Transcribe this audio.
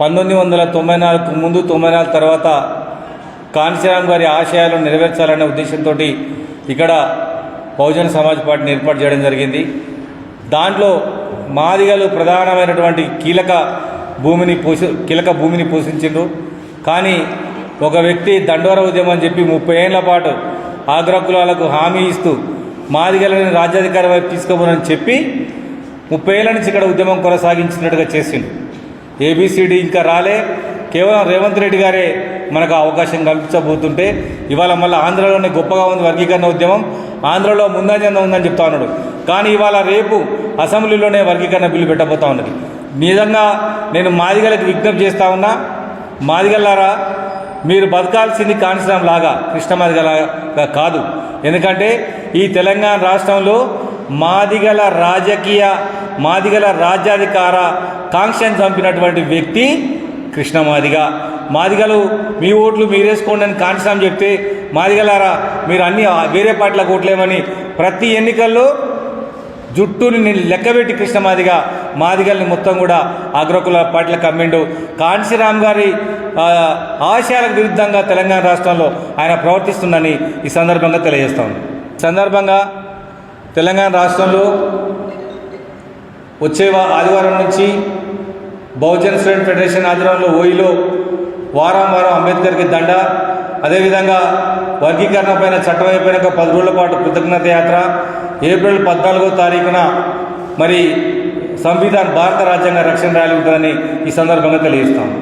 పంతొమ్మిది వందల తొంభై నాలుగు ముందు తొంభై నాలుగు తర్వాత కాంశీరామ్ గారి ఆశయాలను నెరవేర్చాలనే ఉద్దేశంతో ఇక్కడ బహుజన సమాజ్ పార్టీని ఏర్పాటు చేయడం జరిగింది. దాంట్లో మాదిగలు ప్రధానమైనటువంటి కీలక భూమిని పోషి కీలక భూమిని పోషించిండ్రు. కానీ ఒక వ్యక్తి దండోర ఉద్యమం అని చెప్పి ముప్పై ఏళ్ళ పాటు ఆగ్ర కులాలకు హామీ ఇస్తూ మాదిగలని రాజ్యాధికారి వైపు తీసుకోమని చెప్పి ముప్పై ఏళ్ళ నుంచి ఇక్కడ ఉద్యమం కొనసాగించినట్టుగా చేసిండు. ఏబిసిడి ఇంకా రాలే. కేవలం రేవంత్ రెడ్డి గారే మనకు అవకాశం కల్పించబోతుంటే ఇవాళ మళ్ళీ ఆంధ్రలోనే గొప్పగా ఉంది వర్గీకరణ ఉద్యమం. ఆంధ్రలో ముందంజన ఉందని చెప్తా ఉన్నాడు. కానీ ఇవాళ రేపు అసెంబ్లీలోనే వర్గీకరణ బిల్లు పెట్టబోతా ఉన్నది. నిజంగా నేను మాదిగలకు విజ్ఞప్తి చేస్తా ఉన్నా మాదిగల్లారా మీరు బతకాల్సింది కాన్సరం లాగా కృష్ణమాదిగలాగా కాదు. ఎందుకంటే ఈ తెలంగాణ రాష్ట్రంలో మాదిగల రాజకీయ మాదిగల రాజ్యాధికార కాంక్షను చంపినటువంటి వ్యక్తి కృష్ణ మాదిగ. మాదిగలు మీ ఓట్లు మీరేసుకోండి అని కాంక్షం చెప్తే మాదిగలారా మీరు అన్ని వేరే పార్టీలకు ఓట్లేమని ప్రతి ఎన్నికల్లో జుట్టుని నేను లెక్కబెట్టి కృష్ణమాదిగా మాదిగల్ని మొత్తం కూడా అగ్రకుల పార్టీలకు అమ్మిండు కాంశీరామ్ గారి ఆశయాలకు విరుద్ధంగా తెలంగాణ రాష్ట్రంలో ఆయన ప్రవర్తిస్తుందని ఈ సందర్భంగా తెలియజేస్తాం. సందర్భంగా తెలంగాణ రాష్ట్రంలో వచ్చే ఆదివారం నుంచి బహుజన్ స్టూడెంట్ ఫెడరేషన్ ఆధ్వర్యంలో ఓయిలో వారం వారం అంబేద్కర్కి దండ అదేవిధంగా వర్గీకరణ పైన చట్టం అయిపోయినాక పది రోజుల పాటు కృతజ్ఞత యాత్ర. ఏప్రిల్ పద్నాలుగో తారీఖున మరి సంవిధాన్ భారత రాజ్యాంగ రక్షణ ర్యాలీ ఉంటుందని ఈ సందర్భంగా తెలియజేస్తాము